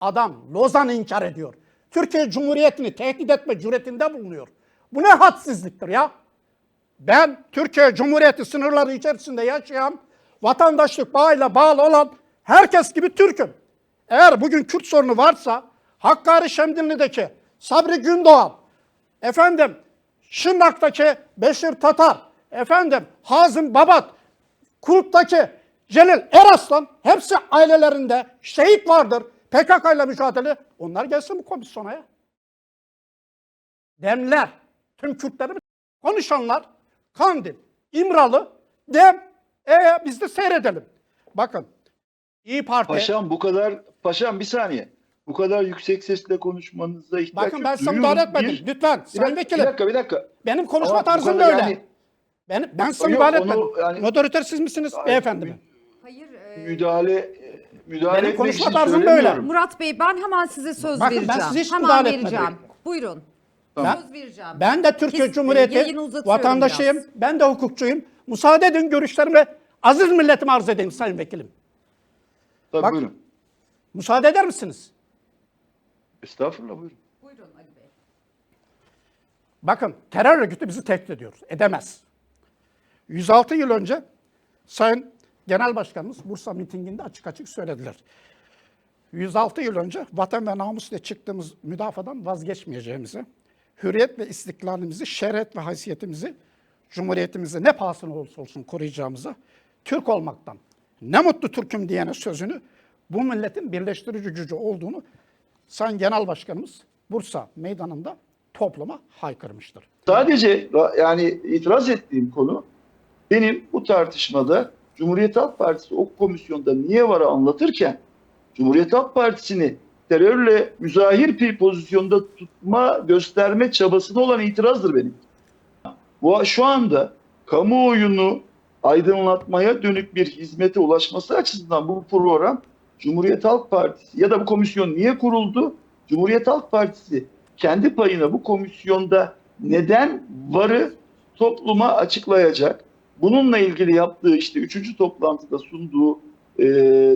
Adam Lozan'ı inkar ediyor. Türkiye Cumhuriyeti'ni tehdit etme cüretinde bulunuyor. Bu ne hadsizliktir ya? Ben Türkiye Cumhuriyeti sınırları içerisinde yaşayan, vatandaşlık bağıyla bağlı olan herkes gibi Türk'üm. Eğer bugün Kürt sorunu varsa Hakkari Şemdinli'deki Sabri Gündoğan, efendim Şırnak'taki Beşir Tatar, efendim Hazım Babat, Kurt'taki Celil Eraslan hepsi ailelerinde şehit vardır. PKK ile mücadele. Onlar gelsin bu komisyona ya. Demler, tüm Kürtleri konuşanlar Kandil, İmralı, Dem, e biz de seyredelim. Bakın İyi Parti. Paşam bu kadar, paşam bir saniye. Bu kadar yüksek sesle konuşmanıza ihtiyaç Bakın yok. ben size müdahale etmedim. Bir- Lütfen. Bir dakika, Vekilim. bir dakika, bir dakika. Benim konuşma Ama tarzım böyle. yani- Ben, ben size müdahale etmedim. yani- Moderatör siz misiniz beyefendi mü- Hayır. e, müdahale müdahale Benim etmek konuşma için tarzım söylemiyorum. böyle. Murat Bey ben hemen size söz Bakın, ben vereceğim. size hiç hemen müdahale etmedim. vereceğim. Buyurun. Ben, Söz vereceğim. ben de Türkiye Kes- Cumhuriyeti yayını uzatıyorum vatandaşıyım. biraz. Ben de hukukçuyum. Müsaade edin görüşlerimi aziz milletime arz edeyim Sayın Vekilim. Tabii Bak- buyurun. Müsaade eder misiniz? Estağfurullah buyurun. Buyurun Ali Bey. Bakın terör örgütü bizi tehdit ediyor. Edemez. 106 yıl önce Sayın Genel Başkanımız Bursa mitinginde açık açık söylediler. 106 yıl önce vatan ve namus ile çıktığımız müdafadan vazgeçmeyeceğimizi, hürriyet ve istiklalimizi, şeref ve haysiyetimizi, cumhuriyetimizi ne pahasına olursa olsun koruyacağımıza, Türk olmaktan ne mutlu Türk'üm diyene sözünü bu milletin birleştirici gücü olduğunu Sayın Genel Başkanımız Bursa meydanında topluma haykırmıştır. Sadece yani itiraz ettiğim konu benim bu tartışmada Cumhuriyet Halk Partisi o komisyonda niye varı anlatırken Cumhuriyet Halk Partisi'ni terörle müzahir bir pozisyonda tutma, gösterme çabasına olan itirazdır benim. Bu şu anda kamuoyunu aydınlatmaya dönük bir hizmete ulaşması açısından bu program Cumhuriyet Halk Partisi ya da bu komisyon niye kuruldu? Cumhuriyet Halk Partisi kendi payına bu komisyonda neden varı topluma açıklayacak. Bununla ilgili yaptığı işte üçüncü toplantıda sunduğu e,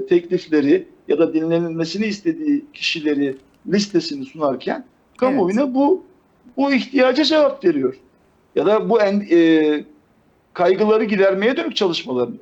teklifleri ya da dinlenilmesini istediği kişileri listesini sunarken kamuoyuna bu bu ihtiyaca cevap veriyor. Ya da bu en, e, kaygıları gidermeye dönük çalışmalarını